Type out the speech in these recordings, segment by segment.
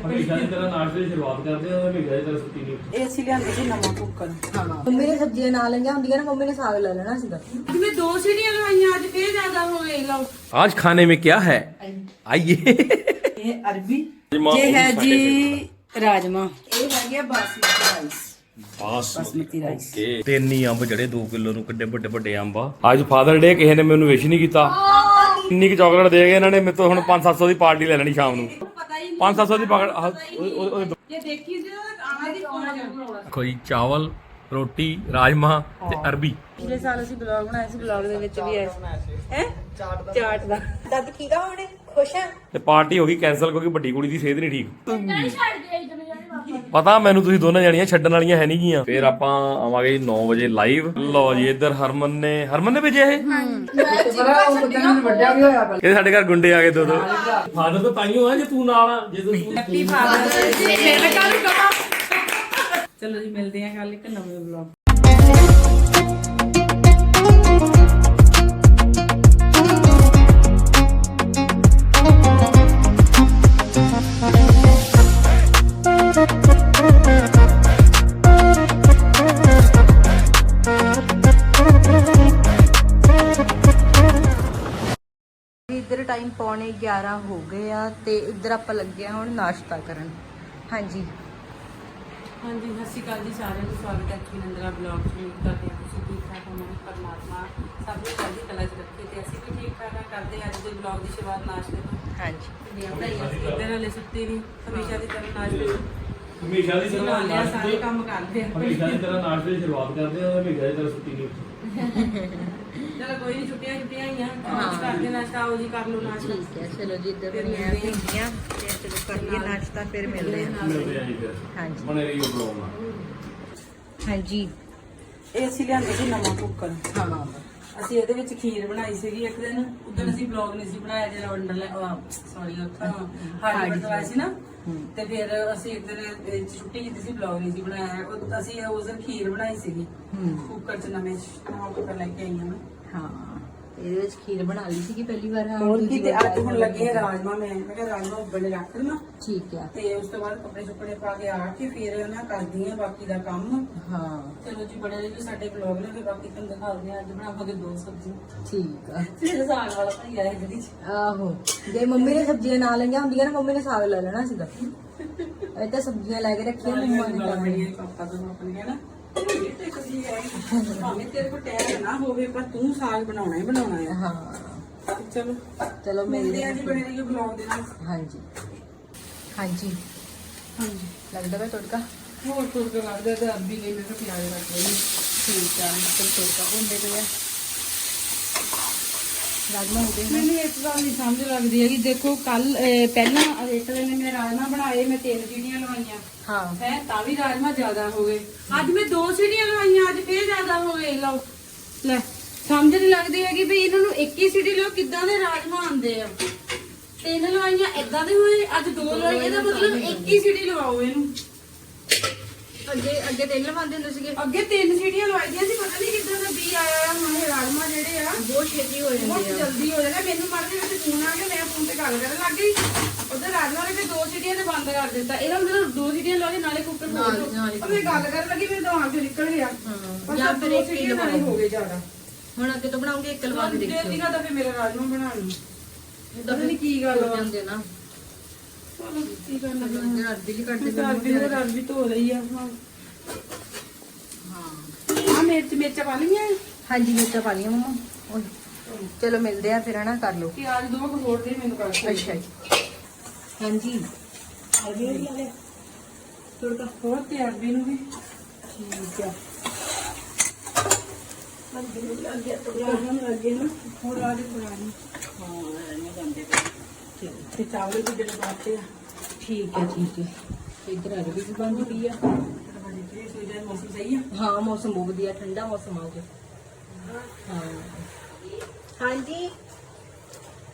ਹਮੇਸ਼ਾ ਦੀ ਤਰ੍ਹਾਂ ਨਾਸ਼ਤੇ ਦੀ ਸ਼ੁਰੂਆਤ ਕਰਦੇ ਆ ਹਮੇਸ਼ਾ ਦੀ ਤਰ੍ਹਾਂ ਸੁੱਤੀ ਨਹੀਂ ਇਹ ਅਸੀਂ ਲਿਆਂਦੇ ਸੀ ਨਵਾਂ ਕੁੱਕਰ ਹਾਂ ਮੰਮੀ ਨੇ ਸਬਜ਼ੀਆਂ ਨਾਲ ਲਈਆਂ ਹੁੰਦੀਆਂ ਨਾ ਮੰਮੀ ਨੇ ਸਾਗ ਲੈ ਲੈਣਾ ਸੀਗਾ ਅੱਜ ਮੈਂ ਦੋ ਸੀੜੀਆਂ ਲਵਾਈਆਂ ਅੱਜ ਫੇਰ ਜ਼ਿਆਦਾ ਹੋ ਗਏ ਲਓ आज खाने में क्या है आइए ਇਹ ਅਰਬੀ ਇਹ ਹੈ ਜੀ ਰਾਜਮਾ ਇਹ ਹੈਗੇ ਆ ਬਾਸਮਤੀ ਰਾਈਸ ਬਾਸਮਤੀ ਰਾਈਸ ਤਿੰਨ ਹੀ ਅੰਬ ਜਿਹੜੇ 2 ਕਿਲੋ ਨੂੰ ਕਿੱਡੇ ਵੱਡੇ ਵੱਡੇ ਅੰਬ ਆ ਅੱਜ ਫਾਦਰ ਡੇ ਕਿਸੇ ਨੇ ਮੈਨੂੰ ਵਿਸ਼ ਨਹੀਂ ਕੀਤਾ ਇੰਨੀ ਕੁ ਚਾਕਲੇਟ ਦੇ ਗਏ ਇਹਨਾਂ ਨੇ ਮੇਰੇ ਤੋਂ ਹੁਣ 5-700 ਦੀ ਪਾਰਟੀ ਲੈ ਲੈਣੀ ਸ਼ਾਮ ਨੂੰ 5-700 ਦੀ ਪਾਕਟ ਜੇ ਦੇਖੀ ਸੀ ਤਾਂ ਆਣਾ ਦੀ ਕੋਣਾ ਕੋਈ ਚਾਵਲ ਰੋਟੀ ਰਾਜਮਾ ਤੇ ਅਰਬੀ। ਪਿਛਲੇ ਸਾਲ ਅਸੀਂ ਬਲੌਗ ਬਣਾਇਆ ਸੀ ਬਲੌਗ ਦੇ ਵਿੱਚ ਵੀ ਆਇਆ ਹੈ? ਚਾਟ ਦਾ। ਚਾਟ ਦਾ। ਦੱਦ ਆ ਹੁਣੇ ਖੁਸ਼ ਆ? ਤੇ ਪਾਰਟੀ ਹੋ ਗਈ ਕੈਨਸਲ ਕਿਉਂਕਿ ਵੱਡੀ ਕੁੜੀ ਦੀ ਸਿਹਤ ਨਹੀਂ ਠੀਕ। ਪਤਾ ਮੈਨੂੰ ਤੁਸੀਂ ਦੋਨਾਂ ਜਣੀਆਂ ਛੱਡਣ ਵਾਲੀਆਂ ਹੈ ਨਹੀਂ ਗੀਆਂ। ਫੇਰ ਆਪਾਂ ਆਵਾਂਗੇ ਜੀ 9 ਵਜੇ ਲਾਈਵ ਲਓ ਜੀ ਇੱਧਰ ਹਰਮਨ ਨੇ ਹਰਮਨ ਨੇ ਭੇਜਿਆ ਇਹ? ਇਹ ਸਾਡੇ ਘਰ ਗੁੰਡੇ ਆ ਗਏ ਦੋ ਦੋ। ਫਾਦਰ ਤਾਂ ਤਾਈਓ ਆ ਜੇ ਤੂੰ ਨਾਲ ਆ ਜੇ ਤੂੰ ਹੈਪੀ ਫਾਦਰ ਮੇਰੇ ਕੱਲ ਕਮਾ ਚਲੋ ਜੀ ਮਿਲਦੇ ਆਂ ਕੱਲ ਇੱਕ ਨਵੇਂ ਬਲੌਗ 11 ਹੋ ਗਏ ਆ ਤੇ ਇੱਧਰ ਆਪਾਂ ਲੱਗੇ ਆ ਹੁਣ ਨਾਸ਼ਤਾ ਕਰਨ। ਹਾਂਜੀ। ਹਾਂਜੀ ਸਤਿ ਸ਼੍ਰੀ ਅਕਾਲ ਜੀ ਸਾਰਿਆਂ ਨੂੰ। ਸਵਾਗਤ ਹੈ ਜੀ ਨੰਦਰਾ ਬਲੌਗ ਚ। ਕਰਦੇ ਹਾਂ ਤੁਸੀਂ ਠੀਕ ਠਾਕ ਪਰਮਾਤਮਾ ਸਭ ਨੂੰ ਚੜ੍ਹਦੀ ਕਲਾ ਚ ਰੱਖੇ ਤੇ ਅਸੀਂ ਵੀ ਠੀਕ ਠਾਕ ਕਰਦੇ ਹਾਂ ਅੱਜ ਦੇ ਬਲੌਗ ਦੀ ਸ਼ੁਰੂਆਤ ਨਾਸ਼ਤੇ ਤੋਂ। ਹਾਂਜੀ। ਕੁੜੀਆਂ ਬਣਾਈਆਂ ਸੀ ਇੱਧਰ ਹਲੇ ਸੁੱਤੀ ਨਹੀਂ ਹਮੇਸ਼ਾ ਦੀ ਤਰ੍ਹਾਂ ਨਾਸ਼ਤੇ ਤੋਂ। ਹਮੇਸ਼ਾ ਦੀ ਤਰ੍ਹਾਂ ਨਾਲ ਲਿਆ ਸਾਰੇ ਨਾਸ਼ਤੇ ਕੰਮ ਕਰਦੇ ਹਮੇਸ਼ਾ ਹਾਂ ਦੀ ਤਰ੍ਹਾਂ ਨਾਸ਼ਤੇ ਦੀ ਸ਼ੁਰੂਆਤ ਕਰਦੇ ਆ ਹਮੇਸ਼ਾ ਦੀ ਤਰ੍ਹਾਂ ਸੁੱਤੀ ਨਹੀਂ। ਚਲੋ ਕੋਈ ਨਹੀਂ ਛੁੱਟੀਆਂ ਛੁੱਟੀਆਂ ਹੀ ਆ ਅੱਜ ਕਰਦੇ ਨਾਸ਼ਤਾ ਆਓ ਜੀ ਕਰ ਲਓ ਨਾਸ਼ਤਾ। ਠੀਕ ਹੈ ਚਲੋ ਜੀ ਇੱਧਰ ਬਣੀਆਂ ਭਿੰਡੀਆਂ ਤੇ ਚਲੋ ਕਰ ਲਈਏ ਨਾਸ਼ਤਾ ਫਿਰ ਮਿਲਦੇ ਆ ਮਿਲਦੇ ਆ ਜੀ ਫਿਰ। ਹਾਂਜੀ। ਬਣੇ ਰਹੀਓ ਬਲੌਗ ਨਾਲ। ਹਾਂਜੀ। ਇਹ ਅਸੀਂ ਲਿਆਂਦੇ ਸੀ ਨਵਾਂ ਕੁੱਕਰ। ਹਾਂ। ਅਸੀਂ ਇਹਦੇ ਵਿੱਚ ਖੀਰ ਬਣਾਈ ਸੀਗੀ ਇੱਕ ਦਿਨ। ਉਦੋਂ ਅਸੀਂ ਬਲੌਗ ਨਹੀਂ ਸੀ ਬਣਾਇਆ ਜਿਹੜਾ ਵੰਡਰਲੈਂਡ ਸੌਰੀ ਉੱਥੋਂ ਹਾਰਡਵੇਅਰ ਤੋਂ ਆਏ ਸੀ ਨਾ। ਤੇ ਫਿਰ ਅਸੀਂ ਇੱਕ ਦਿਨ ਇਹ 'ਚ ਛੁੱਟੀ ਕੀਤੀ ਸੀ ਬਲੌਗ ਨਹੀਂ ਸੀ ਬਣਾਇਆ। ਉਹ ਅਸੀਂ ਉਸ ਦਿਨ ਖੀਰ ਬਣਾਈ ਸੀਗੀ। ਹੂੰ। ਕੁੱਕਰ 'ਚ ਨਵੇਂ ਨਵਾਂ ਕੁੱਕਰ ਲੈ ਕੇ ਆਈਆਂ ਮੈਂ। ਹਾਂ ਇਹਦੇ ਵਿੱਚ ਖੀਰ ਬਣਾ ਲਈ ਸੀਗੀ ਪਹਿਲੀ ਵਾਰ ਹਾਂ, ਹੋਰ ਕੀ ਦੂਜੀ ਤੇ ਵਾਰ ਅੱਜ ਹੁਣ ਲੱਗੇ ਆ ਰਾਜਮਾ ਮੈਂ ਮੈਂ ਕਿਹਾ ਰਾਜਮਾ ਉੱਬਲਣੇ ਰੱਖ ਦੇਣਾ ਠੀਕ ਆ ਤੇ ਉਸ ਤੋਂ ਬਾਅਦ ਕੱਪੜੇ ਸੁੱਕਣੇ ਪਾ ਕੇ ਆ ਕੇ ਫਿਰ ਨਾ ਕਰਦੀ ਆ ਬਾਕੀ ਦਾ ਕੰਮ ਹਾਂ ਚਲੋ ਜੀ ਬੜੇ ਜੀ ਸਾਡੇ ਬਲੌਗ ਨੇ ਫਿਰ ਬਾਕੀ ਤੁਹਾਨੂੰ ਦਿਖਾਉਂਦੇ ਆ ਅੱਜ ਬਣਾਵਾਂਗੇ ਦੋ ਸਬਜ਼ੀ ਠੀਕ ਆ ਫਿਰ ਸਾਗ ਵਾਲਾ ਭਾਈ ਆਇਆ ਜਿਹੜੀ ਆਹੋ ਜੇ ਮੰਮੀ ਨੇ ਸਬਜ਼ੀਆਂ ਨਾਲ ਲਈਆਂ ਹੁੰਦੀਆਂ ਨਾ ਮੰਮੀ ਨੇ ਸਾਗ ਲੈ ਲੈਣਾ ਸੀਗਾ ਇਹ ਤਾਂ ਸਬਜ਼ੀਆਂ ਲੈ ਕੇ ਰੱਖੀਆਂ ਮੰਮਾ ਨੇ ਤਾਂ ਮੇਰੇ ਪਾਪਾ ਤੋਂ ਆਪਣੇ ਹੈ ਨਾ ਇਹ ਤੇ ਕਦੀ ਹੈ ਭਾਵੇਂ ਤੇਰੇ ਕੋਲ ਟਾਈਮ ਨਾ ਹੋਵੇ ਪਰ ਤੂੰ ਸਾਗ ਬਣਾਉਣਾ ਹੀ ਬਣਾਉਣਾ ਹੈ ਹਾਂ। ਚਲੋ ਚਲੋ ਮਿਲਦੇ ਮਿਲਦੇ ਆ ਆ ਜੀ ਬਣੇ ਰਹੀਏ ਬਲੌਗ ਦੇ ਨਾਲ। ਹਾਂਜੀ। ਹਾਂਜੀ। ਹਾਂਜੀ। ਲੱਗਦਾ ਵਾ ਤੜਕਾ? ਹੋਰ ਤੁਰ ਕੇ ਲੱਗਦਾ ਤੇ ਅਰਬੀ ਲਈ ਮੈਂ ਕਿਹਾ ਪਿਆਜ਼ ਰੱਖ ਲਈ ਠੀਕ ਆ ਮਤਲਬ ਤੜਕਾ ਭੁੰਦੇ ਪਏ ਆ। ਰਾਜਮਾ ਹੋ ਗਏ ਨੇ। ਮੈਨੂੰ ਇੱਕ ਗੱਲ ਨਹੀਂ ਸਮਝ ਲੱਗਦੀ ਹੈਗੀ। ਦੇਖੋ ਕੱਲ ਪਹਿਲਾਂ ਇੱਕ ਦਿਨ ਮੈਂ ਰਾਜਮਾ ਬਣਾਏ ਮੈਂ ਤਿੰਨ ਸੀੜੀਆਂ ਲਵਾਈਆਂ। ਹਾਂ। ਹੈ ਤਾਂ ਵੀ ਰਾਜਮਾ ਜ਼ਿਆਦਾ ਹੋ ਗਏ। ਅੱਜ ਮੈਂ ਦੋ ਸੀੜੀਆਂ ਲਵਾਈਆਂ ਅੱਜ ਫੇਰ ਜ਼ਿਆਦਾ ਹੋ ਗਏ ਲਓ। ਲੈ ਸਮਝ ਨਹੀਂ ਲੱਗਦੀ ਹੈਗੀ ਵੀ ਇਹਨਾਂ ਨੂੰ ਇੱਕ ਹੀ ਸੀੜੀ ਲਓ ਕਿੱਦਾਂ ਦੇ ਰਾਜਮਾ ਆਉਂਦੇ ਆ। ਤਿੰਨ ਲਵਾਈਆਂ ਇਦਾਂ ਦੇ ਹੋਏ ਅੱਜ ਦੋ ਲਵਾਈਆਂ ਇਹਦਾ ਮਤਲਬ ਇੱਕ ਹੀ ਸੀੜੀ ਲਵਾਓ ਇਹਨੂੰ। ਅੱਗੇ ਅੱਗੇ ਤੇਲ ਲਵਾਉਂਦੇ ਹੁੰਦੇ ਸੀਗੇ? ਅੱਗੇ ਤਿੰਨ ਸੀੜੀਆਂ ਲਵਾਈਆਂ ਸੀ ਪਤਾ ਨਹੀਂ ਕਿੱਦਾਂ ਦਾ ਬੀ ਆਇਆ ਆ ਹੁਣ ਇਹ ਰਾਜਮਾ ਜਿਹੜੇ ਆ ਬਹੁਤ ਛੇਤੀ ਹੋ ਬਹੁਤ ਜਾਂਦੇ ਆ। ਜਲਦੀ ਹੋ ਜਾਣਾ ਮੈਨੂੰ ਮਰਦੇ ਵਿੱਚ ਫੋਨ ਆ ਗਿਆ ਮੈਂ ਫੋਨ ਤੇ ਗੱਲ ਕਰਨ ਲੱਗ ਗਈ। ਉਧਰ ਰਾਜਮਾ ਨੇ ਵੀ ਦੋ ਸੀਟੀਆਂ ਤੇ ਬੰਦ ਕਰ ਦਿੱਤਾ। ਇਹਦਾ ਮਤਲਬ ਦੋ ਸੀਟੀਆਂ ਲਾ ਕੇ ਨਾਲੇ ਕੁੱਕਰ ਖੋਲ ਦੋ। ਨਾਲ ਹੀ ਪਰ ਮੈਂ ਗੱਲ ਕਰਨ ਲੱਗੀ ਮੇਰੇ ਦਿਮਾਗ ਚੋਂ ਨਿਕਲ ਗਿਆ। ਪਰ ਜਾਂ ਸਭ ਫਿਰ ਦੋ ਇੱਕ ਹੀ ਸੀਟੀਆਂ ਨਾਲੇ ਲਵਾਓ। ਹੋ ਗਏ ਜ਼ਿਆਦਾ। ਹੁਣ ਅੱਗੇ ਤੋਂ ਬਣਾਉਂਗੇ ਇੱਕ ਲਵਾ ਕੇ ਦੇਖਿਓ। ਦੇਖੀ ਨਾ ਤਾਂ ਫਿਰ ਮੇਰਾ ਰਾਜਮਾ ਬਣਾ ਲਈ ਪਤਾ ਨਹੀਂ ਕੀ ਗੱਲ ਹੋ ਆ ਜਾਂਦੇ ਨਾ। ਚਲੋ ਕੀ ਕਰਨਾ ਅੱਗੇ ਅਰਬੀ ਵੀ ਕੱਢਦੇ ਪਏ ਰਾਜਮਾ ਦਾ ਰਾਜ ਵੀ ਧੋ ਲਈ ਆ ਹਾਂ ਆ ਮਿਰਚ ਮਿਰਚਾਂ ਪਾ ਲਈਆਂ? ਹਾਂਜੀ ਮਿਰਚਾਂ ਪਾ ਲਈਆਂ ਮਮਾ। ਓਏ ਚਲੋ ਮਿਲਦੇ ਆ ਫਿਰ ਹਨਾ ਕਰ ਲਓ। ਪਿਆਜ਼ ਦੋ ਕੁ ਹੋਰ ਦੇ ਮੈਨੂੰ ਕਰ ਅੱਛਾ ਜੀ। ਹਾਂਜੀ। ਅਰਬੀ ਵੀ ਲਾ ਲਿਆ ਤੁਰਕਾ ਹੋਰ ਤੇ ਅਰਬੀ ਨੂੰ ਵੀ। ਠੀਕ ਆ। ਲੱਗੇ ਨੂੰ ਲੱਗ ਗਿਆ ਤਾਂ ਉਹਨਾਂ ਨੂੰ ਲੱਗੇ ਨਾ। ਹੋਰ ਆ ਦੇ ਪੁਰਾਣੀ। ਹਾਂ ਇਹਨਾਂ ਗੰਦੇ ਪਏ। ਤੇ ਚਾਵਲ ਵੀ ਜਿਹੜੇ ਬਾਤੇ ਆ। ਠੀਕ ਹੈ ਠੀਕ ਹੈ। ਇੱਧਰ ਅਰਬੀ ਵੀ ਬਣ ਗਈ ਆ। ਮੌਸਮ ਸਹੀ ਆ? ਹਾਂ ਮੌਸਮ ਬਹੁਤ ਵਧੀਆ ਠੰਡਾ ਮੌਸਮ ਆ ਗਿਆ ਹਾਂ। ਹਾਂਜੀ।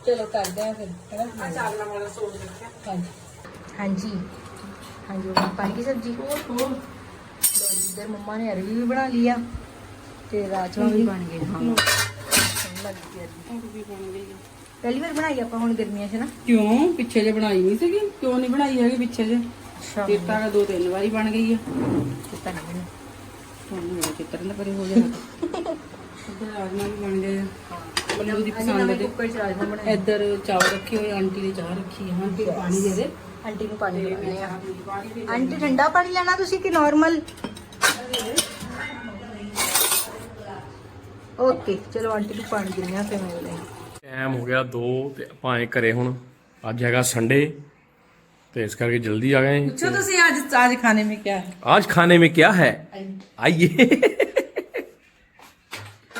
ਚਲੋ ਕਰਦੇ ਆ ਫਿਰ ਆ ਹੈਨਾ ਚਾਵਲਾਂ ਵਾਲਾ ਸੋਚ ਰੱਖਿਆ। ਹਾਂਜੀ। ਹਾਂਜੀ। ਹਾਂਜੀ ਉਹ ਪਾਈ ਦੀ ਸਬਜ਼ੀ? ਹੋਰ ਹੋਰ। ਇੱਧਰ ਮੰਮਾ ਨੇ ਅਰਬੀ ਵੀ ਬਣਾ ਲਈ ਆ ਤੇ ਰਾਜਮਾ ਵੀ ਬਣ ਗਏ। ਹਾਂ। ਲੱਗਦੀ ਹੈ ਅਰਬੀ। ਬਣ ਗਈ ਪਹਿਲੀ ਵਾਰ ਬਣਾਈ ਆਪਾਂ ਹੁਣ ਗਰਮੀਆਂ 'ਚ ਨਾ। ਕਿਉਂ? ਪਿੱਛੇ ਜੇ ਬਣਾਈ ਨਹੀਂ ਸੀਗੀ। ਕਿਉਂ ਨਹੀਂ ਬਣਾਈ ਹੈਗੀ ਪਿੱਛੇ ਜੇ ਚਿੱਟਾ ਦਾ ਦੋ ਤਿੰਨ ਵਾਰੀ ਬਣ ਗਈ ਆ। ਪਤਾ ਨਹੀਂ ਮੈਨੂੰ ਤੁਹਾਨੂੰ ਮੇਰਾ ਚਿੱਤਰ ਨਾ ਪਰੇ ਹੋ ਜਾਣਾ ਇੱਧਰ ਰਾਜਮਾ ਵੀ ਬਣ ਗਏ ਆ। ਬੱਲੂ ਦੀ ਅੱਜ ਪਸੰਦ ਨਵੇਂ ਦੇ ਕੁੱਕਰ 'ਚ ਰਾਜਮਾ ਬਣਾਏ। ਇੱਧਰ ਚਾਵਲ ਰੱਖੇ ਹੋਏ ਆਂਟੀ ਨੇ ਚਾਹ ਰੱਖੀ ਹੈ ਆਂਟੀ ਪਾਣੀ ਦੇ ਦੇ। ਆਂਟੀ ਨੂੰ ਪਾਣੀ ਪਿਲਾਉਂਦੇ ਆ। ਆਂਟੀ ਠੰਡਾ ਪਾਣੀ ਲੈਣਾ ਤੁਸੀਂ ਕਿ ਨਾਰਮਲ ਓਕੇ ਚਲੋ ਆਂਟੀ ਨੂੰ ਪਾਣੀ ਦਿੰਦੇ ਆ ਫਿਰ ਮਿਲਦੇ ਆ ਟਾਈਮ ਹੋ ਗਿਆ 2 ਤੇ ਆਪਾਂ ਆਏ ਘਰੇ ਹੁਣ ਅੱਜ ਹੈਗਾ ਸੰਡੇ ਤੇ ਇਸ ਕਰਕੇ ਜਲਦੀ ਆ ਗਏ पूछो तो सही आज आज खाने में क्या है आज खाने में क्या है आइए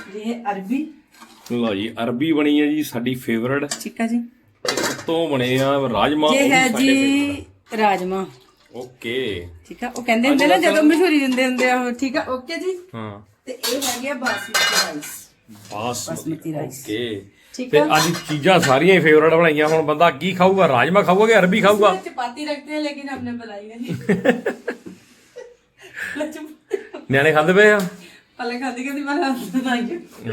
ये है अरबी ਲਓ ਜੀ ਅਰਬੀ ਬਣੀ ਹੈ ਜੀ ਸਾਡੀ ਫੇਵਰਟ ठीक है जी ਤੋਂ ਬਣੇ ਆ ਰਾਜਮਾ ये है जी राजमा ਓਕੇ ਠੀਕ ਆ ਉਹ ਕਹਿੰਦੇ ਹੁੰਦੇ ਨਾ ਜਦੋਂ ਮਸ਼ਹੂਰੀ ਦਿੰਦੇ ਹੁੰਦੇ ਆ ਉਹ ਠੀਕ ਆ ਓਕੇ ਜੀ ਹਾਂ ਤੇ ਇਹ ਹੈਗੇ ਆ basmati rice basmati rice। Okay ਠੀਕ ਤੇ ਅੱਜ ਚੀਜ਼ਾਂ ਸਾਰੀਆਂ ਹੀ ਫੇਵਰਟ ਬਣਾਈਆਂ ਹੁਣ ਬੰਦਾ ਕੀ ਖਾਊਗਾ? ਰਾਜਮਾ ਖਾਊਗਾ ਅਰਬੀ ਖਾਊਗਾ? ਚਪਾਤੀ ਰੱਖਦੇ ਹੈ ਲੇਕਿਨ ਹਮਨੇ ਬੁਲਾਈ ਨਹੀਂ। ਨਿਆਣੇ ਖਾਂਦੇ ਪਏ ਆ? ਪੱਲੇ ਖਾਂਦੀ ਕਹਿੰਦੀ ਮੈਂ ਬਣਾਈ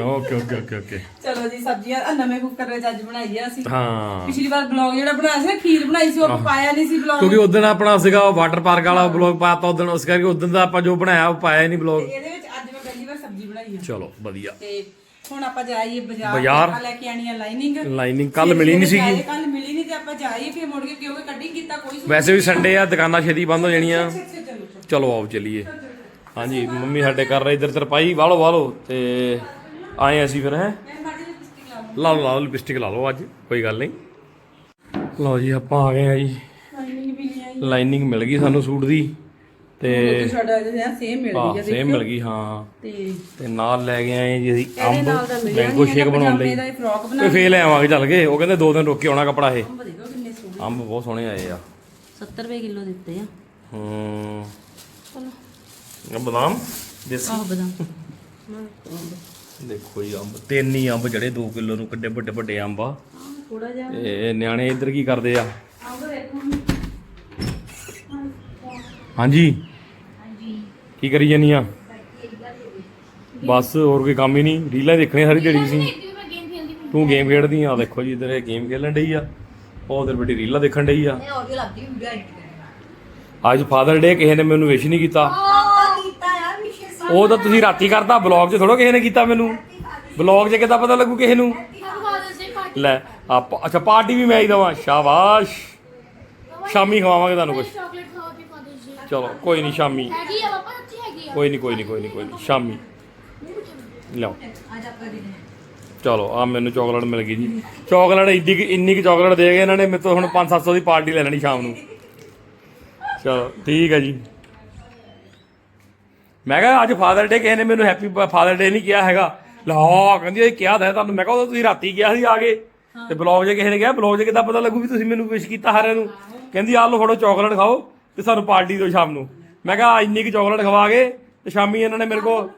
ਓਕੇ ਓਕੇ ਓਕੇ ਓਕੇ। ਚਲੋ ਜੀ ਸਬਜ਼ੀਆਂ ਨਵੇਂ ਕੁੱਕਰ ਵਿੱਚ ਅੱਜ ਬਣਾਈ ਆ ਹਾਂ। ਪਿਛਲੀ ਵਾਰ ਬਲੌਗ ਜਿਹੜਾ ਬਣਾਇਆ ਸੀ ਖੀਰ ਬਣਾਈ ਸੀ ਉਹ ਪਾਇਆ ਨਹੀਂ ਸੀ ਬਲੌਗ ਕਿਉਂਕਿ ਉਦੋਂ ਆਪਣਾ ਸੀਗਾ ਵਾਟਰ ਪਾਰਕ ਵਾਲਾ ਬਲੌਗ ਪਾਤਾ ਉਦੋਂ ਉਸ ਕਰਕੇ ਉਦੋਂ ਦਾ ਆਪਾਂ ਜੋ ਬਣਾਇਆ ਉਹ ਪਾਇਆ ਨਹੀਂ ਬਲੌਗ ਇਹਦੇ ਵਿੱਚ ਅੱਜ ਮੈਂ ਪਹਿਲੀ ਵਾਰ ਸਬਜ਼ੀ ਬਣਾਈ ਆ। ਚਲੋ ਵਧੀਆ। ਤੇ ਹੁਣ ਆਪਾਂ ਜਾਈਏ ਬਾਜ਼ਾਰ ਬਾਜ਼ਾਰ? ਆਪਾਂ ਲੈ ਕੇ ਆਣੀ ਆ ਲਾਈਨਿੰਗ ਲਾਈਨਿੰਗ ਕੱਲ ਮਿਲੀ ਨਹੀਂ ਸੀਗੀ। ਕੱਲ ਮਿਲੀ ਨਹੀਂ ਤੇ ਆਪਾਂ ਜਾਈਏ ਫਿਰ ਮੁੜ ਕੇ ਕਿਉਂਕਿ ਕਟਿੰਗ ਕੀਤਾ ਕੋਈ ਸੂਟ ਵੈਸੇ ਵੀ ਸੰਡੇ ਆ ਦੁਕਾਨਾਂ ਛੇਤੀ ਬੰਦ ਹੋ ਜਾਣੀਆਂ। ਚਲੋ ਚਲੋ। ਆਓ ਚੱਲੀਏ। ਹਾਂਜੀ ਮੰਮੀ ਸਾਡੇ ਕਰ ਰਹੇ ਇੱਧਰ ਤਰਪਾਈ। ਵਾਲੋ ਵਾਲੋ ਤੇ ਆਏ ਅਸੀਂ ਫਿਰ ਹੈ? ਮੈਂ ਮਾੜੀ ਜਿਹੀ ਲਿਪਸਟਿਕ ਲਾਵਾਂ ਲਾ ਲਓ ਲਾ ਲਓ ਲਿਪਸਟਿਕ ਲਾ ਲਓ ਅੱਜ ਕੋਈ ਗੱਲ ਨਹੀਂ। ਲਓ ਜੀ ਆਪਾਂ ਆ ਗਏ ਆ ਜੀ। ਵੀ ਲਾਈਨਿੰਗ ਮਿਲ ਗਈ ਸਾਨੂੰ ਸੂਟ ਦੀ। ਤੇ ਸਾਡਾ ਜਿਹੜਾ ਸੇਮ ਮਿਲ ਗਈ ਆ ਸੇਮ ਮਿਲ ਗਈ ਹਾਂ। ਤੇ ਤੇ ਨਾਲ ਲੈ ਕੇ ਆਏ ਜੀ ਅਸੀਂ ਅੰਬ ਨਾਲ ਦਾ ਮਿਲਿਆ ਮੈਂਗੋ ਸ਼ੇਕ ਬਣਾਉਣ ਲਈ। ਦਾ ਫਰੋਕ ਬਣਾ ਤੇ ਫੇਰ ਲੈ ਆਵਾਂਗੇ ਚੱਲ ਕੇ ਉਹ ਕਹਿੰਦੇ ਦੋ ਦਿਨ ਰੁਕ ਕੇ ਆਉਣਾ ਕਪੜਾ ਇਹ। ਅੰਬ ਦੇਖੋ ਕਿੰਨੇ ਸੋਹਣੇ ਅੰਬ ਬਹੁਤ ਸੋਹਣੇ ਆਏ ਆ। 70 ਰੁਪਏ ਕਿਲੋ ਦਿੱਤੇ ਆ। ਹੂੰ। ਚਲੋ। ਇਹ ਬਦਾਮ ਦੇਸੀ? ਆਹ ਬਦਾਮ। ਦੇਖੋ ਜੀ ਅੰਬ ਤਿੰਨ ਹੀ ਅੰਬ ਜਿਹੜੇ 2 ਕਿਲੋ ਨੂੰ ਕਿੱਡੇ ਵੱਡੇ ਵੱਡੇ ਅੰਬ ਆ। ਥੋੜਾ ਜਿਹਾ। ਤੇ ਨਿਆਣੇ ਇੱਧਰ ਕੀ ਕਰਦੇ ਆ? ਅੰਬ ਦੇਖੋ ਹਾਂਜੀ। ਕੀ ਕਰੀ ਜਾਨੀ ਆ? ਬਸ ਹੋਰ ਕੋਈ ਕੰਮ ਹੀ ਨਹੀਂ। ਰੀਲਾਂ ਦੇਖਣੀਆਂ ਸਾਰੀ ਦਿਹਾੜੀ ਸੀ ਤੂੰ ਗੇਮ ਖੇਡਦੀ ਆ। ਦੇਖੋ ਜੀ ਇੱਧਰ ਇਹ ਗੇਮ ਖੇਲਣ ਡਈ ਆ। ਉਹ ਉਧਰ ਬੇਟੀ ਰੀਲਾਂ ਦੇਖਣ ਡਈ ਆ। ਅੱਜ ਫਾਦਰ ਡੇ ਕਿਸੇ ਨੇ ਮੈਨੂੰ ਵਿਸ਼ ਨਹੀਂ ਕੀਤਾ। ਉਹ ਤਾਂ ਤੁਸੀਂ ਰਾਤੀ ਕਰਤਾ ਬਲੌਗ 'ਚ ਥੋੜਾ ਕਿਸੇ ਨੇ ਕੀਤਾ ਮੈਨੂੰ। ਬਲੌਗ 'ਚ ਕਿੱਦਾਂ ਪਤਾ ਲੱਗੂ ਕਿਸੇ ਨੂੰ? ਲੈ ਆਪਾਂ ਅੱਛਾ ਪਾਰਟੀ ਵੀ ਮੈਂ ਹੀ ਦਵਾਂ। ਸ਼ਾਬਾਸ਼। ਸ਼ਾਮੀ ਖਵਾਵਾਂਗੇ ਤੁਹਾਨੂੰ ਕੁਝ ਚਾਕਲੇਟ ਖਾਓ ਤੇ ਫਾਦਰਸ ਡੇ ਚਲੋ ਕੋਈ ਨਹੀਂ ਸ਼ਾਮੀ। ਹੈਗੀ ਆ ਪਾਪਾ ਅੱਛੀ ਹੈਗੀ ਆ। ਕੋਈ ਨਹੀਂ ਕੋਈ ਨਹੀਂ ਕੋਈ ਨਹੀਂ ਕੋਈ ਨਹੀਂ ਸ਼ਾਮੀ। ਲਓ ਅੱਜ ਆਪਾਂ ਦੀ ਚਲੋ ਆ ਮੈਨੂੰ ਚਾਕਲੇਟ ਮਿਲ ਗਈ ਜੀ। ਚਾਕਲੇਟ ਇੰਨੀ ਕੁ- ਇੰਨੀ ਕੁ ਚਾਕਲੇਟ ਦੇ ਗਏ ਇਹਨਾਂ ਨੇ ਮੇਰੇ ਤੋਂ ਹੁਣ 5-700 ਦੀ ਪਾਰਟੀ ਲੈ ਲੈਣੀ ਸ਼ਾਮ ਨੂੰ। ਚਲੋ ਠੀਕ ਹੈ ਜੀ। ਮੈਂ ਕਿਹਾ ਅੱਜ ਫਾਦਰ ਡੇ ਕਿਸੇ ਨੇ ਮੈਨੂੰ ਹੈਪੀ ਫਾਦਰ ਡੇ ਨਹੀਂ ਕਿਹਾ ਹੈਗਾ। ਲਾ ਕਹਿੰਦੀ ਇਹ ਕਿਹਾ ਤਾਂ ਹੈ ਤੁਹਾਨੂੰ। ਮੈਂ ਕਿਹਾ ਉਹ ਤਾਂ ਤੁਸੀਂ ਰਾਤੀ ਕਿਹਾ ਸੀ ਆ ਕੇ। ਤੇ ਬਲੌਗ 'ਚ ਕਿਸੇ ਨੇ ਕਿਹਾ ਬਲੌਗ 'ਚ ਕਿੱਦਾਂ ਪਤਾ ਲੱਗੂ ਵੀ ਤੁਸੀਂ ਮੈਨੂੰ ਵਿਸ਼ ਕੀਤਾ ਸਾਰਿਆਂ ਨੂੰ? ਕਹਿੰਦੀ ਆ ਲਓ ਫੜੋ ਚਾਕਲੇਟ ਖਾਓ। ਤੇ ਸਾਨੂੰ ਪਾਰਟੀ ਦਿਓ ਸ਼ਾਮ ਨੂੰ। ਮੈਂ ਕਿਹਾ ਇੰਨੀ ਕੁ ਚਾਕਲੇਟ ਖਵਾ ਕੇ ਤੇ ਸ਼ਾਮੀ ਇਹਨਾਂ ਨੇ ਮੇਰੇ ਕੋਲ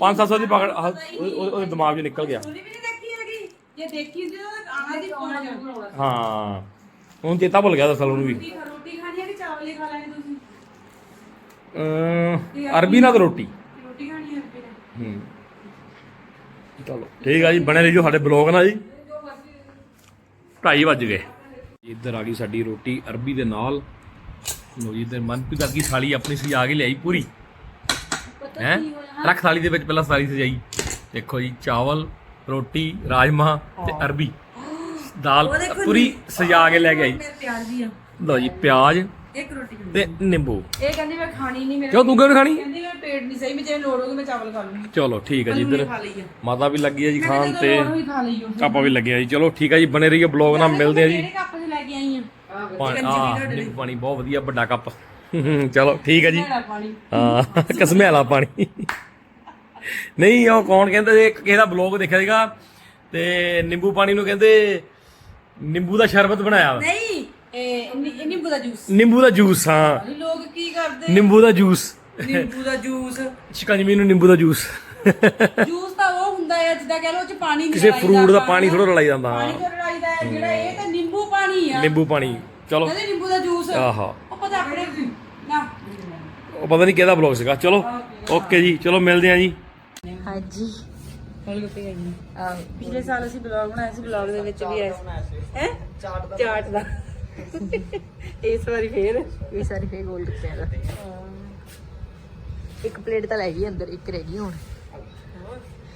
5-700 ਦੀ ਪਕੜ ਉਹਦੇ ਦਿਮਾਗ 'ਚ ਨਿਕਲ ਗਿਆ। ਉਹਨੇ ਵੀ ਨਹੀਂ ਦੇਖੀ ਹੈਗੀ। ਜੇ ਦੇਖੀ ਤਾਂ ਆਣਾ ਦੀ ਪਹੁੰਚ ਜਾਣਾ ਹਾਂ। ਹੁਣ ਚੇਤਾ ਭੁੱਲ ਗਿਆ ਦੱਸਲ ਉਹਨੂੰ ਵੀ। ਰੋਟੀ ਖਾ- ਰੋਟੀ ਖਾਣੀ ਹੈ ਕਿ ਚਾਵਲ ਹੀ ਖਾ ਲੈਣੇ ਤੁਸੀਂ? ਅਮ, ਅਰਬੀ ਨਾਲ ਰੋਟੀ। ਰੋਟੀ ਖਾਣੀ ਹੈ ਫਿਰ ਹੂੰ। ਚਲੋ ਠੀਕ ਆ ਜੀ ਬਣੇ ਰਹੀਓ ਸਾਡੇ ਬਲੌਗ ਨਾਲ ਜੀ। ਢਾਈ ਵੱਜ ਗਏ। ਇੱਧਰ ਆ ਗਈ ਸਾਡੀ ਰੋਟੀ ਅਰਬੀ ਦੇ ਨਾਲ। ਲੋ ਜੀ ਇੱਧਰ ਮਨਪ੍ਰੀਤ ਅੱਗੀ ਥਾਲੀ ਆਪਣੀ ਸਜਾ ਕੇ ਲਿਆਈ ਪੂਰੀ। ਹੈ? ਰੱਖ ਥਾਲੀ ਦੇ ਵਿੱਚ ਪਹਿਲਾਂ ਸਾਰੀ ਸਜਾਈ। ਦੇਖੋ ਜੀ ਚਾਵਲ ਰੋਟੀ ਰਾਜਮਾ ਤੇ ਅਰਬੀ। ਦਾਲ ਪੂਰੀ ਸਜਾ ਕੇ ਲੈ ਕੇ ਆਈ। ਆ। ਲੋ ਜੀ ਪਿਆਜ਼ ਇੱਕ ਰੋਟੀ। ਤੇ ਨਿੰਬੂ। ਇਹ ਕਹਿੰਦੀ ਮੈਂ ਖਾਣੀ ਨਹੀਂ ਮੇਰੇ ਕਿਉਂ ਤੂੰ ਕਿਉਂ ਖਾਣੀ? ਕਹਿੰਦੀ ਮੈਂ ਪੇਟ ਨਹੀਂ ਸਹੀ ਮੈਂ ਜੇ ਲੋੜ ਹੋਊਗੀ ਮੈਂ ਚਾਵਲ ਖਾ ਲੂੰਗੀ। ਚਲੋ ਠੀਕ ਹੈ ਜੀ ਇੱਧਰ ਮਾਤਾ ਵੀ ਲੱਗੀ ਹੈ ਜੀ ਖਾਣ ਤੇ ਆਪਾਂ ਵੀ ਲੱਗੇ ਆ ਜੀ। ਚਲੋ ਠੀਕ ਹੈ ਜੀ ਬਣੇ ਰਹੀਏ ਬਲੌਗ ਨਾਲ ਮਿਲਦੇ ਆ ਜੀ। ਕਿਹੜੇ ਕੱਪ 'ਚ ਲੈ ਕੇ ਆਈ ਆ। ਪਾਣੀ ਆ ਨਿੰਬੂ ਪਾਣੀ ਬਹੁਤ ਵਧੀਆ ਵੱਡਾ ਕੱਪ। ਚਲੋ ਠੀਕ ਹੈ ਜੀ। ਹਾਂ ਕਸਮੇ ਵਾਲਾ ਪਾਣੀ। ਨਹੀਂ ਉਹ ਕੌਣ ਕਹਿੰਦਾ ਇੱਕ ਕਿਸੇ ਦਾ ਬਲੌਗ ਦੇਖਿਆ ਸੀਗਾ ਤੇ ਨਿੰਬੂ ਪਾਣੀ ਨੂੰ ਕਹਿੰਦੇ ਨਿੰਬੂ ਦਾ ਸ਼ਰਬਤ ਬਣਾਇਆ। ਨਹੀਂ ਇਹ ਨਿੰਬੂ ਦਾ ਜੂਸ। ਨਿੰਬੂ ਦਾ ਜੂਸ ਹਾਂ। ਲੋਕ ਕੀ ਕਰਦੇ? ਨਿੰਬੂ ਦਾ ਜੂਸ। ਨਿੰਬੂ ਦਾ ਜੂਸ। ਸ਼ਿਕੰਜਵੀ ਨੂੰ ਨਿੰਬੂ ਦਾ ਜੂਸ। ਜੂਸ ਤਾਂ ਉਹ ਹੁੰਦਾ ਹੈ ਜਿੱਦਾਂ ਕਹਿ ਉਹ ਚ ਪਾਣੀ ਨਹੀਂ ਕਿਸੇ ਫਰੂਟ ਦਾ ਪਾਣੀ ਥੋੜਾ ਰਲਾਈ ਜਾਂਦਾ ਪਾਣੀ ਜਿਹੜਾ ਨਿੰਬੂ ਪਾਣੀ ਚਲੋ। ਕਹਿੰਦੇ ਨਿੰਬੂ ਦਾ ਜੂਸ। ਆਹਾ। ਉਹ ਪਤਾ ਆਪਣੇ ਨਾ ਉਹ ਪਤਾ ਨਹੀਂ ਕਿਹਦਾ ਬਲੌਗ ਸੀਗਾ। ਚਲੋ ਓਕੇ। ਜੀ ਚਲੋ ਮਿਲਦੇ ਆ ਜੀ। ਹਾਂਜੀ। ਪਿਛਲੇ ਸਾਲ ਅਸੀਂ ਬਲੌਗ ਬਣਾਇਆ ਸੀ ਬਲੌਗ ਦੇ ਵਿੱਚ ਵੀ ਆਇਆ ਹੈ? ਚਾਟ ਦਾ। ਇਸ ਵਾਰੀ ਫੇਰ। ਇਹ ਸਾਰੀ ਫੇਰ ਗੋਲਡ ਗੱਪਿਆਂ ਦਾ। ਇੱਕ ਪਲੇਟ ਤਾਂ ਲੈ ਗਈ ਅੰਦਰ ਇੱਕ ਰਹਿ ਗਈ ਹੁਣ।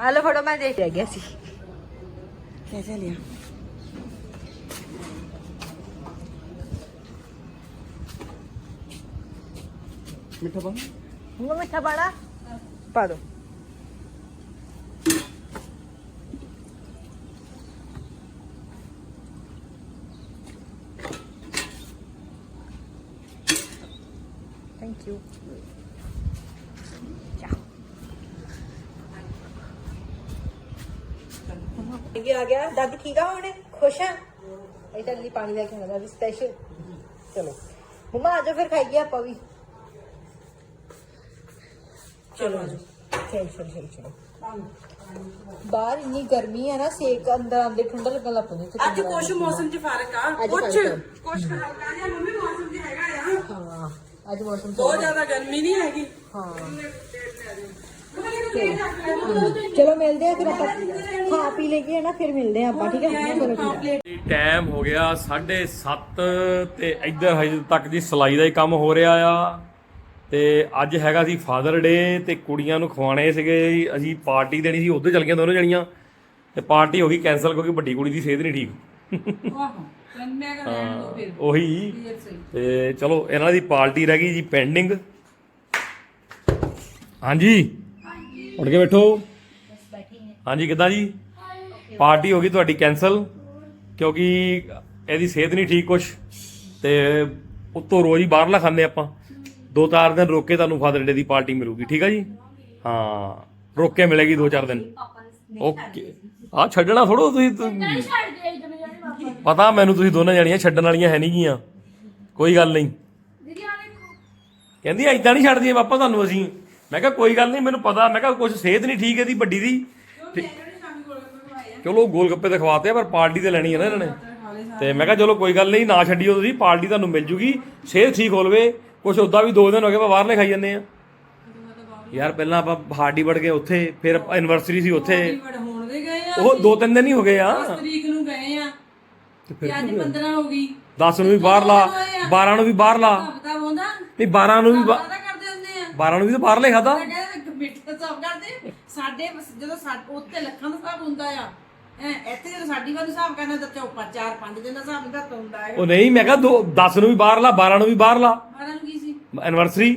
ਆ ਫੜੋ ਮੈਂ ਦੇਖ ਲਿਆ ਗਿਆ ਸੀ ਲੈ ਲਿਆ? ਮਿੱਠਾ ਪਾ ਹੁਣ ਮਿੱਠਾ ਪਾਣਾ ਪਾ ਦੋ। Thank you Ciao. ਆ ਗਿਆ ਦਾਦੀ ਠੀਕ ਆ ਹੁਣ ਖੁਸ਼ ਆ? ਇਹ ਤਾਂ ਲਈ ਪਾਣੀ ਲੈ ਕੇ ਆਉਂਦਾ ਵੀ ਸਪੈਸ਼ਲ ਚਲੋ। ਮਮਾ ਆ ਜਾਓ ਫਿਰ ਖਾਈਏ ਆਪਾਂ ਵੀ। ਚਲੋ ਆ ਜਾਓ ਚਲ ਚਲ ਚਲ। ਬਾਹਰ ਇੰਨੀ ਗਰਮੀ ਹੈ ਨਾ ਸੇਕ ਅੰਦਰ ਆਂਦੇ ਠੰਡਾ ਲੱਗਣ ਲੱਗ ਪੈਂਦਾ ਅੱਜ ਕੁਛ ਮੌਸਮ 'ਚ ਫ਼ਰਕ ਆ। ਅੱਜ ਕੁਛ ਫ਼ਰਕ ਆ। ਕੁਛ ਹਲਕਾ ਜਿਹਾ ਮੰਮੀ ਮੌਸਮ 'ਚ ਹੈਗਾ ਆ। ਹਾਂ ਅੱਜ ਮੌਸਮ ਬਹੁਤ ਜ਼ਿਆਦਾ ਗਰਮੀ ਨਹੀਂ ਹੈਗੀ। ਹਾਂ। ਚਲੋ ਮਿਲਦੇ ਆ ਫਿਰ ਆਪਾਂ। ਖਾ ਪੀ ਲਈਏ ਨਾ ਫਿਰ ਮਿਲਦੇ ਆ ਆਪਾਂ ਠੀਕ ਹੈ? ਚਲੋ ਠੀਕ ਹੈ। ਟਾਈਮ ਹੋ ਗਿਆ 7:30 ਤੇ ਇੱਧਰ ਹਜੇ ਤੱਕ ਦੀ ਸਲਾਈ ਦਾ ਹੀ ਕੰਮ ਹੋ ਰਿਹਾ ਆ। ਤੇ ਅੱਜ ਹੈਗਾ ਸੀ ਫਾਦਰ ਡੇ ਤੇ ਕੁੜੀਆਂ ਨੂੰ ਖਵਾਣੇ ਸੀਗੇ ਅਸੀਂ ਪਾਰਟੀ ਦੇਣੀ ਸੀ ਉੱਧਰ ਚਲ ਗਈਆਂ ਦੋਨੋਂ ਜਣੀਆਂ। ਤੇ ਪਾਰਟੀ ਹੋ ਗਈ ਕੈਨਸਲ ਕਿਉਂਕਿ ਵੱਡੀ ਕੁੜੀ ਦੀ ਸਿਹਤ ਨਹੀਂ ਠੀਕ। ਆਹੋ ਤੈਨੂੰ ਮੈਂ ਕਹਿੰਦਾ ਦੋ ਫਿਰ। ਉਹੀ। ਤੇ ਚਲੋ ਇਹਨਾਂ ਦੀ ਪਾਰਟੀ ਰਹਿ ਗਈ ਜੀ ਪੈਂਡਿੰਗ ਹਾਂਜੀ। ਉੱਠ ਕੇ ਬੈਠੋ। ਹਾਂਜੀ ਕਿੱਦਾਂ ਜੀ? ਪਾਰਟੀ ਹੋ ਗਈ ਤੁਹਾਡੀ ਕੈਨਸਲ ਕਿਉਂਕਿ ਇਹਦੀ ਸਿਹਤ ਨਹੀਂ ਠੀਕ ਕੁਛ। ਤੇ ਉੱਤੋਂ ਰੋਜ਼ ਹੀ ਬਾਹਰਲਾ ਖਾਂਦੇ ਆਪਾਂ। ਦੋ ਚਾਰ ਦਿਨ ਰੋਕ ਕੇ ਤੁਹਾਨੂੰ ਫਾਦਰ ਡੇ ਦੀ ਪਾਰਟੀ ਮਿਲੂਗੀ ਠੀਕ ਆ ਜੀ? ਹਾਂ ਰੋਕ ਕੇ ਮਿਲੇਗੀ ਦੋ ਚਾਰ ਦਿਨ। ਓਕੇ। ਆ ਛੱਡਣਾ ਥੋੜੋ ਤੁਸੀਂ ਪਤਾ ਮੈਨੂੰ ਤੁਸੀਂ ਦੋਨਾਂ ਜਣੀਆਂ ਛੱਡਣ ਵਾਲੀਆਂ ਹੈ ਨਹੀਂ ਗੀਆਂ। ਕੋਈ ਗੱਲ ਨਹੀਂ। ਦੀਦੀ ਆ ਦੇਖੋ ਕਹਿੰਦੀ ਐਦਾਂ ਨਹੀਂ ਛੱਡਦੀਆਂ ਪਾਪਾ ਤੁਹਾਨੂੰ ਅਸੀਂ। ਮੈਂ ਕਿਹਾ ਕੋਈ ਗੱਲ ਨਹੀਂ ਮੈਨੂੰ ਪਤਾ। ਮੈਂ ਕਿਹਾ ਕੁਝ ਸਿਹਤ ਨਹੀਂ ਠੀਕ ਇਹਦੀ ਵੱਡੀ ਦੀ। ਚਲੋ ਗੋਲ ਗੱਪੇ ਤਾਂ ਖਵਾਤੇ ਆ, ਪਰ ਪਾਰਟੀ ਤੇ ਲੈਣੀ ਹੈ ਨਾ ਇਹਨਾਂ ਨੇ। ਤੇ ਮੈਂ ਕਿਹਾ ਚਲੋ ਕੋਈ ਗੱਲ ਨਹੀਂ ਨਾ ਛੱਡਿਓ ਤੁਸੀਂ ਪਾਰਟੀ ਤੁਹਾਨੂੰ ਮਿਲ ਜੂਗੀ। ਸਿਹਤ ਠੀਕ ਹੋ ਲਵੇ ਕੁਝ ਉਦਾਂ ਵੀ ਦੋ ਦਿਨ ਹੋ ਗਏ ਆਪਾਂ ਬਾਹਰਲੇ ਖਾਈ ਜੰਨੇ ਆ। ਯਾਰ ਪਹਿਲਾਂ ਆਪਾਂ ਹਾਰਡੀ ਵੜ ਗਏ ਉੱਥੇ ਫਿਰ ਐਨਵਰਸਰੀ ਸੀ ਉੱਥੇ। ਉਹ ਦੋ ਤਿੰਨ ਦਿਨ ਹੀ ਹੋ ਗਏ ਆ। 10 ਤਰੀਕ ਨੂੰ ਗਏ ਆ। ਤੇ ਅੱਜ 15 ਹੋ ਗਈ। 10 ਨੂੰ ਵੀ ਬਾਹਰਲਾ 12 ਨੂੰ ਵੀ ਹਫਤਾ ਹੁੰਦਾ ਨਹੀਂ 12 ਨੂੰ ਵੀ 12 ਨੂੰ ਵੀ ਤਾਂ ਬਾਹਰਲੇ ਖਾਦਾ ਮੈਂ ਕਹਿੰਦਾ ਮਿੱਠਾ ਹਿਸਾਬ ਕਰਦੇ ਸਾਡੇ ਜਦੋਂ ਸਾਡੇ ਉੱਤੇ ਲੱਖਾਂ ਦਾ ਹਿਸਾਬ ਹੁੰਦਾ ਆ ਐ ਇੱਥੇ ਜਦੋਂ ਸਾਡੀ ਵਾਰ ਹਿਸਾਬ ਕਰਨਾ ਤਾਂ ਚੌਪਾ 4 5 ਦਿਨ ਦਾ ਹਿਸਾਬ ਨਹੀਂ ਘੱਟ ਹੁੰਦਾ ਹੈਗਾ ਉਹ ਨਹੀਂ ਮੈਂ ਕਿਹਾ ਦੋ 10 ਨੂੰ ਵੀ ਬਾਹਰਲਾ 12 ਨੂੰ ਵੀ ਬਾਹਰਲਾ। ਮਾਰਨ ਕੀ ਸੀ? ਐਨਵਰਸਰੀ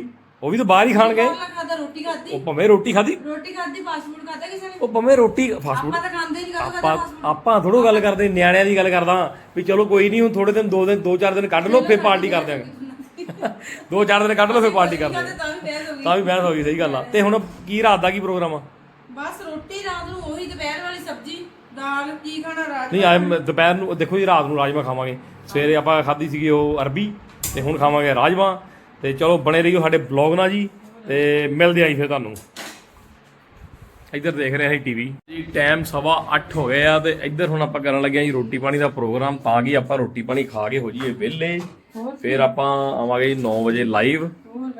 ਉਹ ਵੀ ਤਾਂ ਬਾਹਰ ਹੀ ਖਾਣਗੇ ਬਾਹਰਲਾ ਖਾਦਾ ਰੋਟੀ ਖਾਦੀ ਉਹ ਭਵੇਂ ਰੋਟੀ ਖਾਦੀ ਰੋਟੀ ਖਾਦੀ ਫਾਸਟ ਫੂਡ ਖਾਦਾ ਕਿਸੇ ਨੇ? ਉਹ ਭਵੇਂ ਰੋਟੀ ਫਾਸਟ ਫੂਡ ਆਪਾਂ ਤਾਂ ਖਾਂਦੇ ਨਹੀਂ ਕਦੋਂ ਆਪਾਂ ਖਾਦਾ ਆਪਾਂ ਥੋੜੋ ਗੱਲ ਕਰਦੇ ਨਿਆਣਿਆਂ ਦੀ ਗੱਲ ਕਰਦਾ। ਵੀ ਚਲੋ ਕੋਈ ਨਹੀਂ ਹੁਣ ਥੋੜੇ ਦਿਨ ਦੋ ਦਿਨ ਦੋ ਚਾਰ ਦਿਨ ਕੱਢ ਲਓ ਫਿਰ ਪਾਰਟੀ ਕਰ ਦਿਆਂਗੇ ਦੋ ਚਾਰ ਦਿਨ ਕੱਢ ਲਓ ਫਿਰ ਪਾਰਟੀ ਕਰ ਦਿਆਂਗੇ ਤਾਂ ਵੀ ਬਹਿਸ ਹੋ ਗਈ। ਤਾਂ ਵੀ ਬਹਿਸ ਹੋ ਗਈ ਸਹੀ ਗੱਲ ਆ। ਤੇ ਹੁਣ ਕੀ ਰਾਤ ਦਾ ਕੀ ਪ੍ਰੋਗਰਾਮ ਆ? ਬਸ ਰੋਟੀ ਰਾਤ ਨੂੰ ਉਹੀ ਦੁਪਹਿਰ ਵਾਲੀ ਸਬਜ਼ੀ ਦਾਲ ਕੀ ਖਾਣਾ ਰਾਤ ਨਹੀਂ ਅੱਜ ਦੁਪਹਿਰ ਨੂੰ ਦੇਖੋ ਜੀ ਰਾਤ ਨੂੰ ਰਾਜਮਾ ਖਾਵਾਂਗੇ। ਸਵੇਰੇ ਆਪਾਂ ਖਾਧੀ ਸੀਗੀ ਉਹ ਅਰਬੀ ਤੇ ਹੁਣ ਖਾਵਾਂਗੇ ਰਾਜਮਾ ਤੇ ਚਲੋ ਬਣੇ ਰਹੀਓ ਸਾਡੇ ਬਲੌਗ ਨਾਲ ਜੀ ਤੇ ਮਿਲਦੇ ਆਂ ਜੀ ਫਿਰ ਤੁਹਾਨੂੰ। ਇੱਧਰ ਦੇਖ ਰਹੇ ਹਾਂ ਟੀਵੀ। ਜੀ ਟਾਈਮ ਸਵਾ 8 ਹੋ ਗਏ ਆ ਤੇ ਇੱਧਰ ਹੁਣ ਆਪਾਂ ਕਰਨ ਲੱਗੇ ਆ ਜੀ ਰੋਟੀ ਪਾਣੀ ਦਾ ਪ੍ਰੋਗਰਾਮ ਤਾਂ ਕਿ ਆਪਾਂ ਰੋਟੀ ਪਾਣੀ ਖਾ ਕੇ ਹੋ ਜਾਈਏ ਵਿਹਲੇ। ਫਿਰ ਆਪਾਂ ਆਵਾਂਗੇ ਜੀ 9 ਵਜੇ ਲਾਈਵ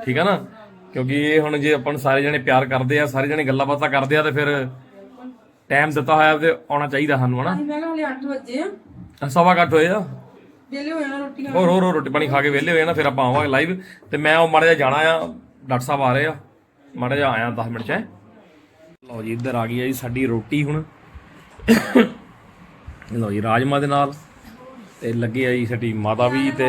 ਠੀਕ ਆ ਨਾ? ਕਿਉਂਕਿ ਇਹ ਹੁਣ ਜੇ ਆਪਾਂ ਨੂੰ ਸਾਰੇ ਜਣੇ ਪਿਆਰ ਕਰਦੇ ਆ ਸਾਰੇ ਜਣੇ ਗੱਲਾਂ ਬਾਤਾਂ ਕਰਦੇ ਆ ਤੇ ਫਿਰ ਟਾਈਮ ਦਿੱਤਾ ਹੋਇਆ ਤੇ ਆਉਣਾ ਚਾਹੀਦਾ ਸਾਨੂੰ ਹਨਾ? ਮੈਂ ਕਿਹਾ ਹਲੇ 8 ਵਜੇ ਆ। ਸਵਾ ਘੱਟ ਹੋਏ ਆ। ਵੇਲੇ ਹੋ ਜਾਣਾ ਰੋਟੀ ਹੋਰ ਹੋਰ ਰੋਟੀ ਪਾਣੀ ਖਾ ਕੇ ਵਿਹਲੇ ਹੋਏ ਨਾ ਫਿਰ ਆਪਾਂ ਆਵਾਂਗੇ ਲਾਈਵ ਤੇ ਮੈਂ ਉਹ ਮਾੜਾ ਜਿਹਾ ਜਾਣਾ ਆ ਡਾਕਟਰ ਸਾਹਿਬ ਆ ਰਹੇ ਆ। ਮਾੜਾ ਜਿਹਾ ਆਇਆ 10 ਮਿੰਟ ਚ ਲਓ ਜੀ ਇੱਧਰ ਆ ਗਈ ਆ ਜੀ ਸਾਡੀ ਰੋਟੀ ਹੁਣ। ਲਓ ਜੀ ਰਾਜਮਾ ਦੇ ਨਾਲ। ਤੇ ਲੱਗੇ ਆ ਜੀ ਸਾਡੀ ਮਾਤਾ ਵੀ ਤੇ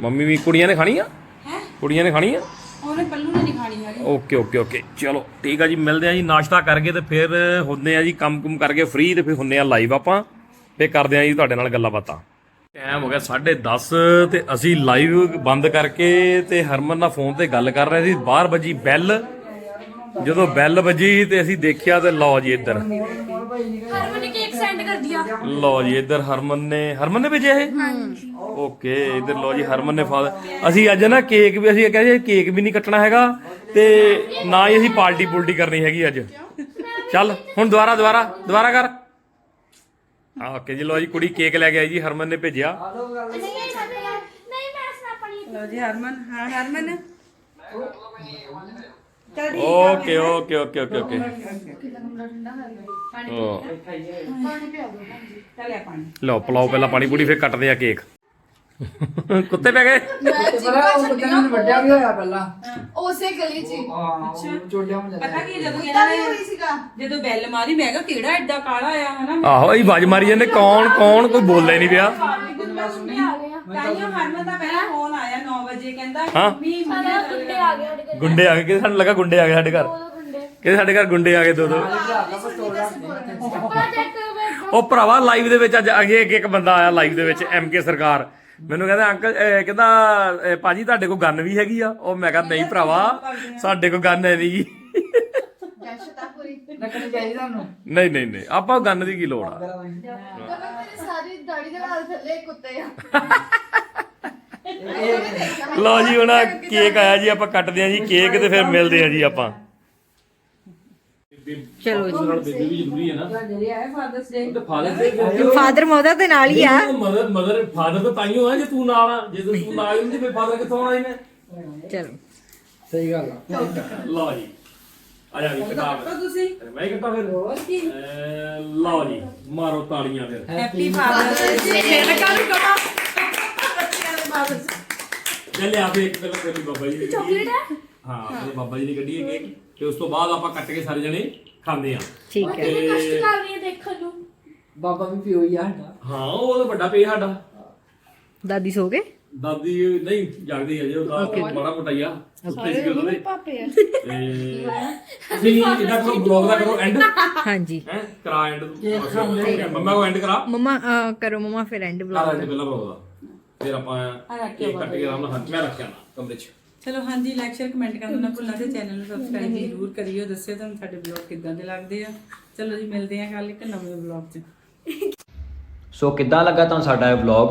ਮੰਮੀ ਵੀ ਕੁੜੀਆਂ ਨੇ ਖਾਣੀ ਆ ਹੈ? ਕੁੜੀਆਂ ਨੇ ਖਾਣੀ ਆ ਉਹਨੇ ਪੱਲੂ ਨੇ ਨਹੀਂ ਖਾਣੀ ਹੈਗੀ। Okay okay okay. ਚਲੋ ਠੀਕ ਆ ਜੀ ਮਿਲਦੇ ਆ ਜੀ ਨਾਸ਼ਤਾ ਕਰਕੇ ਤੇ ਫਿਰ ਹੁੰਦੇ ਆ ਜੀ ਕੰਮ ਕੁਮ ਕਰਕੇ ਫ੍ਰੀ ਤੇ ਫਿਰ ਹੁੰਦੇ ਆ ਲਾਈਵ ਆਪਾਂ। ਤੇ ਕਰਦੇ ਆ ਜੀ ਤੁਹਾਡੇ ਨਾਲ ਗੱਲਾਂ ਬਾਤਾਂ। ਟਾਈਮ ਹੋ ਗਿਆ 10:30 ਤੇ ਅਸੀਂ ਲਾਈਵ ਬੰਦ ਕਰਕੇ ਤੇ ਹਰਮਨ ਨਾਲ ਫੋਨ ਤੇ ਗੱਲ ਕਰ ਰਹੇ ਸੀ ਬਾਹਰ ਵੱਜੀ ਬੈਲ। ਜਦੋਂ ਬੈਲ ਵੱਜੀ ਤੇ ਅਸੀਂ ਦੇਖਿਆ ਤੇ ਲਓ ਜੀ ਇੱਧਰ। ਹਰਮਨ ਨੇ ਕੇਕ ਸੈਂਡ ਕਰ ਦਿਆ। ਲਓ ਜੀ ਇੱਧਰ ਹਰਮਨ ਨੇ ਹਰਮਨ ਨੇ ਭੇਜਿਆ ਇਹ? ਓਕੇ ਇੱਧਰ ਲਓ ਜੀ ਹਰਮਨ ਨੇ ਫਾਦਰ ਅਸੀਂ ਅੱਜ ਨਾ ਕੇਕ ਵੀ ਅਸੀਂ ਕਹਿੰਦੇ ਕੇਕ ਵੀ ਨਹੀਂ ਕੱਟਣਾ ਹੈਗਾ ਤੇ ਨਾ ਹੀ ਅਸੀਂ ਪਾਰਟੀ ਪੁਲਟੀ ਕਰਨੀ ਹੈਗੀ ਅੱਜ। ਚੱਲ ਹੁਣ ਦੁਬਾਰਾ ਦੁਬਾਰਾ ਦੁਬਾਰਾ ਕਰ। ਓਕੇ ਜੀ ਲਓ ਜੀ ਕੁੜੀ ਕੇਕ ਲੈ ਕੇ ਆਈ ਜੀ ਹਰਮਨ ਨੇ ਭੇਜਿਆ। ਨਹੀਂ ਨਹੀਂ ਮੈਂ ਸਨਾਪਣੀ ਲਓ ਜੀ ਹਰਮਨ ਹਾਂ Harman. Okay okay okay okay okay. ਓ। ਚੱਲਿਆ ਪਾਣੀ ਲਓ ਪਲਾਓ ਪਹਿਲਾਂ ਪਾਣੀ ਪੂੜੀ ਫਿਰ ਕੱਟਦੇ ਆ ਕੇਕ। ਕੁੱਤੇ ਪੈ ਗਏ? ਪਤਾ ਉਹ ਕੁੱਤੇ ਨੇ ਵੱਡਿਆ ਵੀ ਹੋਇਆ ਪਹਿਲਾਂ। ਉਸੇ ਗਲੀ 'ਚ ਹਾਂ। ਚੋਲਿਆਂ ਨੂੰ ਪਤਾ ਕੀ ਜਦੋਂ ਇਹਨਾਂ ਨੇ ਜਦੋਂ ਬੈਲ ਮਾਰੀ ਮੈਂ ਕਿਹਾ ਕਿਹੜਾ ਐਡਾ ਕਾਲਾ ਆ ਹਨਾ? ਆਹੋ ਇਹ ਬਾਜ ਮਾਰੀ ਜਾਂਦੇ ਕੌਣ ਕੌਣ ਕੋਈ ਬੋਲਦਾ ਹੀ ਨਹੀਂ ਪਿਆ। ਤਾਈਓ ਹਰਮਨ ਦਾ ਪਹਿਲਾ ਫੋਨ ਆਇਆ 9 ਵਜੇ ਕਹਿੰਦਾ ਹਾਂ। ਮੰਮੀ ਸਾਡਾ ਗੁੰਡੇ ਆ ਗਏ ਸਾਡੇ ਘਰ। ਗੁੰਡੇ ਆ ਗਏ ਕਿ ਸਾਨੂੰ ਲੱਗਾ ਗੁੰਡੇ ਆ ਗਏ ਸਾਡੇ ਘਰ? ਦੋ ਗੁੰਡੇ। ਕਿ ਸਾਡੇ ਘਰ ਗੁੰਡੇ ਆ ਗਏ ਦੋ ਦੋ? ਪ੍ਰੋਜੈਕਟ ਵਿੱਚ ਉਹ ਭਰਾਵਾ ਲਾਈਵ ਦੇ ਵਿੱਚ ਅੱਜ ਅੱਗੇ ਇੱਕ ਇੱਕ ਬੰਦਾ ਆਇਆ ਲਾਈਵ ਦੇ ਵਿੱਚ ਐਮਕੇ ਸਰਕਾਰ। ਮੈਨੂੰ ਕਹਿੰਦਾ ਅੰਕਲ ਇਹ ਕਹਿੰਦਾ ਇਹ ਭਾਜੀ ਤੁਹਾਡੇ ਕੋਲ ਗਨ ਵੀ ਹੈਗੀ ਆ? ਉਹ ਮੈਂ ਕਿਹਾ ਨਹੀਂ ਭਰਾਵਾ ਸਾਡੇ ਕੋਲ ਗਨ ਹੈ ਨਹੀਂ। ਰੱਖਣੀ ਚਾਹੀਦੀ ਤੁਹਾਨੂੰ ਨਹੀਂ ਨਹੀਂ ਨਹੀਂ ਆਪਾਂ ਗਨ ਦੀ ਕੀ ਲੋੜ ਆ? ਦਾੜੀ ਦੇ ਨਾਲ ਥੱਲੇ ਕੁੱਤੇ ਆ। ਲਓ ਜੀ ਹੁਣ ਕੇਕ ਆਇਆ ਜੀ ਆਪਾਂ ਕੱਟਦੇ ਆ ਜੀ ਕੇਕ ਤੇ ਫਿਰ ਮਿਲਦੇ ਆ ਜੀ ਆਪਾਂ। ਚਲੋ ਜੀ। ਬੇਬੀ ਵੀ ਜ਼ਰੂਰੀ ਹੈ ਨਾ। ਜਿਹੜੇ ਆਏ ਫਾਦਰਸ ਡੇ ਤੇ ਫਾਦਰ ਦੇ ਫਾਦਰ ਮੋਦਾ ਦੇ ਨਾਲ ਹੀ ਆ। ਮਦਰ ਮਦਰ ਫਾਦਰ ਤਾਂ ਤਾਈਓ ਆ ਜੇ ਤੂੰ ਨਾਲ ਆ ਜੇ ਤੂੰ ਨਾਲ ਨਹੀਂ ਤੇ ਫਿਰ ਫਾਦਰ ਕਿੱਥੋਂ ਆਉਣਾ ਇਹਨੇ? ਚਲੋ। ਸਹੀ ਗੱਲ ਆ। ਲਓ ਜੀ। ਆ ਜਾ ਵੀ ਕਿਤਾਬ। ਤਾਂ ਤੁਸੀਂ। ਮੈਂ ਹੀ ਕੱਟਾ ਫਿਰ। ਅਹ, ਲਓ ਜੀ ਮਾਰੋ ਤਾੜੀਆਂ ਫਿਰ। ਹੈਪੀ ਫਾਦਰਸ ਡੇ ਮੇਰੇ ਕਾਲ ਕਮਾ ਬੱਚਿਆਂ ਦੇ ਫਾਦਰਸ ਲੈ ਲਿਆ ਫੇ ਇੱਕ ਪਹਿਲਾਂ ਤੇਰੀ ਬਾਬਾ ਜੀ ਦੀ ਕੱਢੀ ਚਾਕਲੇਟ ਹੈ। ਹੈ ਹਾਂ। ਮੇਰੇ ਬਾਬਾ ਜੀ ਦੀ ਕੱਢੀ ਹੈ ਕੇਕ ਤੇ ਉਸ ਤੋਂ ਬਾਅਦ ਆਪਾਂ ਕੱਟ ਕੇ ਸਾਰੇ ਜਣੇ ਖਾਂਦੇ ਆ ਠੀਕ ਹੈ। ਕਿੰਨੇ ਕਸ਼ਟ ਕਰ ਰਹੀ ਹੈ ਦੇਖਣ ਨੂੰ? ਬਾਬਾ ਵੀ ਪਿਓ ਹੀ ਆ ਸਾਡਾ। ਹਾਂ ਉਹ ਤਾਂ ਵੱਡਾ ਪੇ ਸਾਡਾ। ਦਾਦੀ ਸੋ ਗਏ? ਦਾਦੀ ਨਹੀਂ ਜਾਗਦੀ ਹੈ ਜੇ ਉਹਦਾ ਬੜਾ ਮੋਟਾ ਹੀ ਆ। ਸਪੇਸ ਕਿ ਉਹਦੇ ਪਾਪੇ ਆ। ਤੇ ਅਸੀਂ ਇਹਦਾ ਕਰੋ ਬਲੌਗ ਦਾ ਕਰੋ ਐਂਡ ਹਾਂਜੀ। ਹੈ ਕਰਾ ਐਂਡ ਮੰਮਾ ਕੋ ਐਂਡ ਕਰਾ। ਮਮਾ ਅਹ, ਕਰੋ ਮਮਾ ਫਿਰ ਐਂਡ ਬਲੌਗ ਐਂਡ ਪਹਿਲਾਂ ਬਲੌਗ ਦਾ। ਫਿਰ ਆਪਾਂ ਕੇਕ ਕੱਟ ਕੇ ਆਰਾਮ ਨਾਲ। ਹੱਥ ਮੈਂ ਰੱਖਿਆ ਨਾ ਕਮਰੇ 'ਚ। ਚਲੋ ਹਾਂਜੀ ਲਾਈਕ ਸ਼ੇਅਰ ਕਮੈਂਟ ਕਰਨਾ ਨਾ ਭੁੱਲਣਾ ਤੇ ਚੈਨਲ ਨੂੰ ਸਬਸਕ੍ਰਾਈਬ ਜ਼ਰੂਰ ਕਰਿਓ। ਦੱਸਿਓ ਤੁਹਾਨੂੰ ਸਾਡੇ ਬਲੌਗ ਕਿੱਦਾਂ ਦੇ ਲੱਗਦੇ ਆ। ਚਲੋ ਜੀ ਮਿਲਦੇ ਆ ਕੱਲ ਇੱਕ ਨਵੇਂ ਬਲੌਗ 'ਚ। ਸੋ ਕਿੱਦਾਂ ਲੱਗਾ ਤੁਹਾਨੂੰ ਸਾਡਾ ਇਹ ਵਲੌਗ